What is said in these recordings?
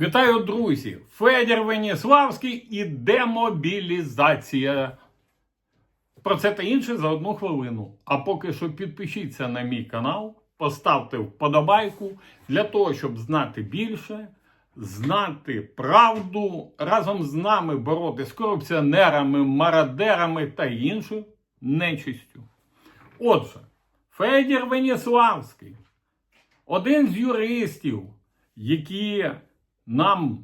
Вітаю, друзі! Федір Веніславський і демобілізація. Про це та інше за одну хвилину. А поки що підпишіться на мій канал, поставте вподобайку для того, щоб знати більше, знати правду, разом з нами боротися з корупціонерами, мародерами та іншою нечистю. Отже, Федір Веніславський один з юристів, які нам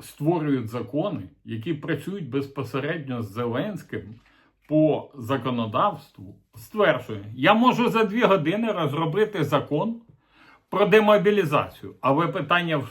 створюють закони, які працюють безпосередньо з Зеленським по законодавству, стверджує, я можу за дві години розробити закон про демобілізацію. Але питання в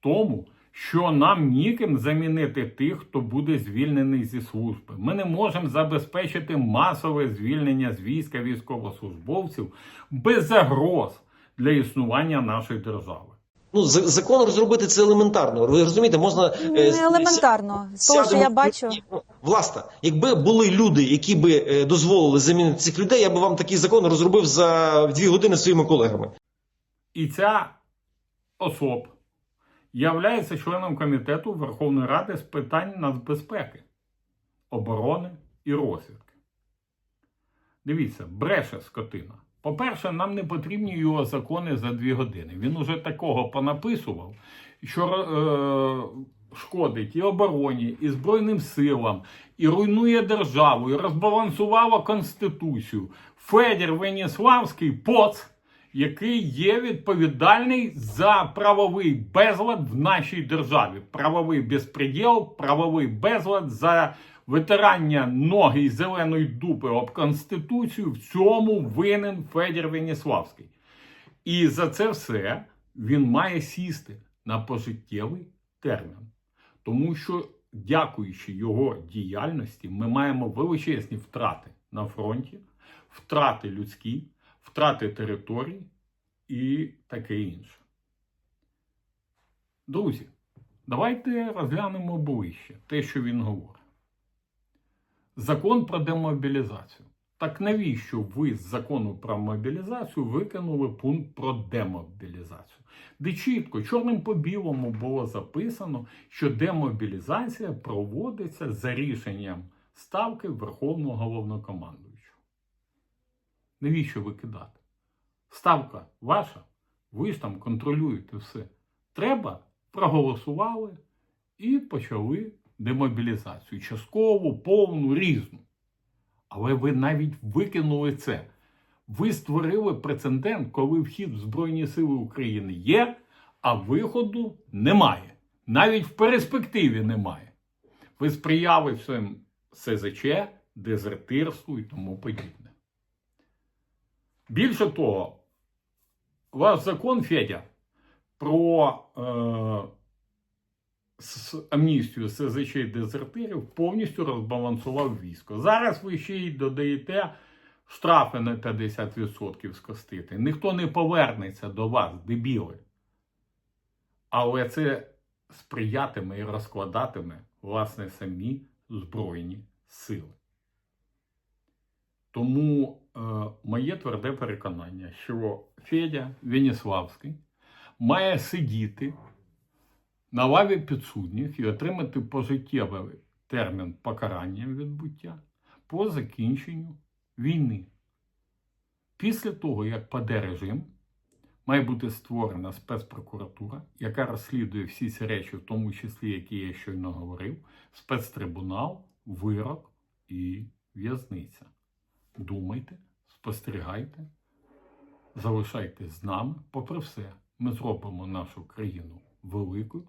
тому, що нам ніким замінити тих, хто буде звільнений зі служби. Ми не можемо забезпечити масове звільнення з війська військовослужбовців без загроз для існування нашої держави. Ну, закон розробити це елементарно. Ви розумієте, можна е, Не елементарно. З того, що я бачу. ну, Власне, якби були люди, які би е, дозволили замінити цих людей, я би вам такий закон розробив за дві години своїми колегами. І ця особ являється членом комітету Верховної Ради з питань нацбезпеки, оборони і розвідки. Дивіться, бреше скотина. По-перше, нам не потрібні його закони за дві години. Він уже такого понаписував, що е, шкодить і обороні, і Збройним силам, і руйнує державу, і розбалансувала Конституцію. Федір Веніславський поц, який є відповідальний за правовий безлад в нашій державі. Правовий безпреділ, правовий безлад за витирання ноги і зеленої дупи об Конституцію. В цьому винен Федір Веніславський. І за це все він має сісти на пожиттєвий термін. Тому що, дякуючи його діяльності, ми маємо величезні втрати на фронті, втрати людські, втрати територій і таке інше. Друзі, давайте розглянемо ближче те, що він говорить. Закон про демобілізацію. Так навіщо ви з закону про мобілізацію викинули пункт про демобілізацію? Де чітко, чорним по білому було записано, що демобілізація проводиться за рішенням ставки Верховного головнокомандуючого. Навіщо викидати? Ставка ваша, ви ж там контролюєте все. Треба, проголосували і почали демобілізацію. Часткову, повну, різну. Але ви навіть викинули це. Ви створили прецедент, коли вхід в Збройні Сили України є, а виходу немає. Навіть в перспективі немає. Ви сприяли всім СЗЧ, дезертирству і тому подібне. Більше того, ваш закон, Федя, про е, з амністію СЗЧ дезертирів повністю розбалансував військо. Зараз ви ще й додаєте штрафи на 50% скостити. Ніхто не повернеться до вас, дебіли. Але це сприятиме і розкладатиме, власне, самі Збройні сили. Тому е, моє тверде переконання, що Федя Веніславський має сидіти на лаві підсудніх і отримати пожиттєвий термін покарання відбуття по закінченню війни. Після того, як паде режим, має бути створена спецпрокуратура, яка розслідує всі ці речі, в тому числі, які я щойно говорив, спецтрибунал, вирок і в'язниця. Думайте, спостерігайте, залишайтесь з нами. Попри все, ми зробимо нашу країну великою,